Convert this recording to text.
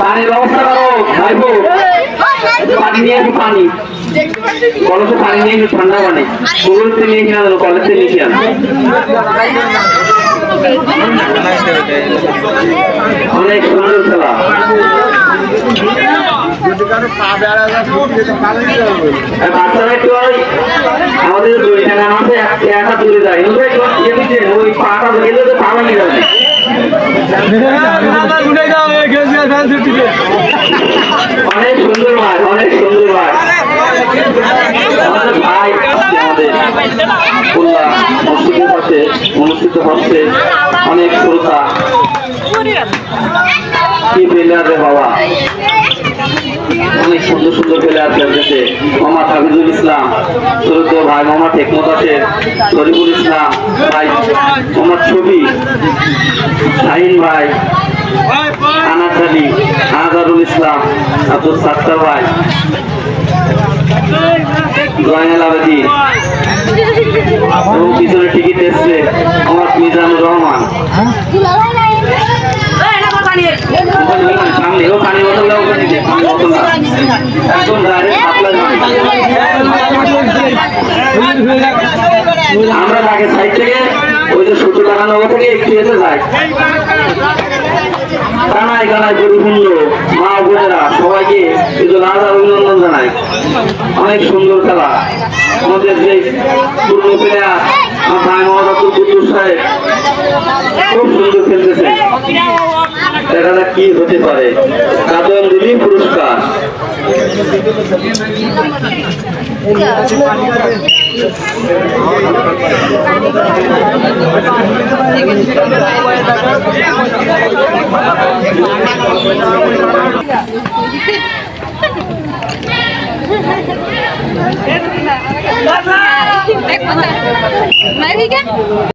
পানির ব্যবস্থা করো ভাইবো পানি নিয়ে আসি, পানি। কলসে পানি নিয়ে আসি, ঠান্ডা পানি। থেকে নিয়ে কিনা দেবো কলেজ নিয়ে আন অনেক সুন্দর খেলা। বাচ্চারা একটু আমাদের দড়ি টাঙানো আছে একটা দূরে যায়। ইয়ে ওই পাটা এলে তো পা ভেঙে যাবে অনেক সুন্দর মাঠ অনেক সুন্দর মাঠ আমাদের ভাই আমাদের খুলনা মসজিদের পাশে অনুষ্ঠিত হচ্ছে অনেক শ্রোতা কি প্লেয়ার রে বাবা। অনেক সুন্দর সুন্দর প্লেয়ার খেলতেছে মোহাম্মদ হাফিজুল ইসলাম, শ্রদ্ধ ভাই মোহাম্মদ হেকমত আছে শরীফুল ইসলাম ভাই মোহাম্মদ ছবি, শাহিন ভাই আনাজ আলী, আনাজারুল ইসলাম, আব্দুল সাত্তার ভাই জয়নাল আবেদিন এসছে আমার মিজানুর রহমান। সামনে ও পানি আমরা তাকে সাইড থেকে ওই যে সূত্র টাকানো থেকে একটু এসে যাই। কানায় কানায় পরিপূর্ণ মা বোনেরা সবাইকে কিন্তু রাজা অভিনন্দন জানাই। অনেক সুন্দর খেলা। আমাদের যে পূর্ণ প্লেয়ার ভাই মোহাম্মদ আব্দুল কুদ্দুস সাহেব, খুব সুন্দর খেলতেছে। দেখা যাক কি হতে পারে। কাদম দিলি পুরস্কার। मैं भी क्या